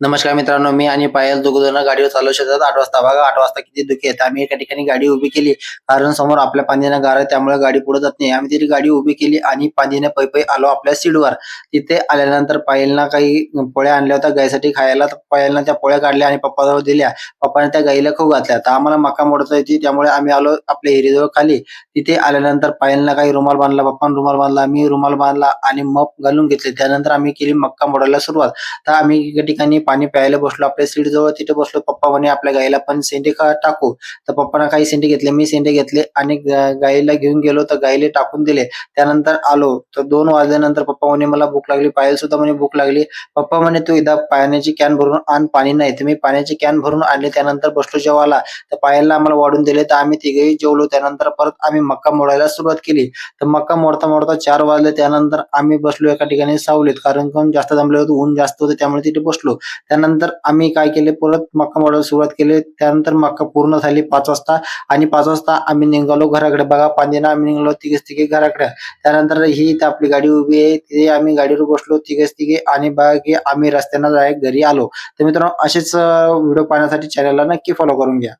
नमस्कार मित्रांनो मी आणि पायल दोघं गाडीवर चालू शकतात आठ वाजता. बघा आठ वाजता किती दुखी आहेत. आम्ही एका ठिकाणी गाडी उभी केली. कारण समोर आपल्या पांदीनं गार आहे त्यामुळे गाडी पुढे जात नाही. आम्ही तिथे गाडी उभी केली आणि पांदीने पै पै आलो आपल्या सीडवर तिथे आल्यानंतर पायलना काही पोळ्या आणल्या होत्या गायसाठी खायला. पायलना त्या पोळ्या काढल्या आणि पप्पाजवळ दिल्या. पप्पाने त्या गाईला खाऊ घातल्या. तर आम्हाला मका मोडता येते त्यामुळे आम्ही आलो आपल्या हिरीजवळ खाली. तिथे आल्यानंतर पायलना काही रुमाल बांधला. पप्पाने रुमाल बांधला. मी रुमाल बांधला आणि मप घालून घेतले. त्यानंतर आम्ही केली मक्का मोडायला सुरुवात. तर आम्ही एका ठिकाणी पाणी प्यायला बसलो आपल्या सीट जवळ तिथे बसलो पप्पा म्हणे आपल्या गाईला पण सेंडे का टाकू. तर पप्पाना काही सेंडे घेतले मी सेंडे घेतले आणि गायीला गाईला घेऊन गेलो तर गाईला टाकून दिले. त्यानंतर आलो. तर दोन वाजल्यानंतर पप्पा म्हणे मला भूक लागली. पायल सुद्धा म्हणे भूक लागली. पप्पा म्हणे तू एकदा पाण्याची कॅन भरून आण पाणी नाही. तर मी पाण्याची कॅन भरून आणले. त्यानंतर बसलो जेवायला. तर पायाला आम्हाला वाढून दिले. तर आम्ही तिघेही जेवलो. त्यानंतर परत आम्ही मक्का मोडायला सुरुवात केली. तर मक्का मोडता मोडता चार वाजले. त्यानंतर आम्ही बसलो एका ठिकाणी सावलीत. कारण जास्त जमले होते. ऊन जास्त होते. त्यामुळे तिथे बसलो. त्यानंतर आम्ही काय केले? परत मक्का मोडायला सुरुवात केली. त्यानंतर मक्का पूर्ण झाली पाच वाजता. आणि पाच वाजता आम्ही निघालो घराकडे. बघा पांदेना आम्ही निघालो तिघेच तिघे घराकडे. त्यानंतर ही इथं आपली गाडी उभी आहे. तिथे आम्ही गाडीवर बसलो तिघेच तिघे. आणि बघा की आम्ही रस्त्यानं घरी आलो. तर मित्रांनो असेच व्हिडिओ पाहण्यासाठी चॅनलला नक्की फॉलो करून घ्या.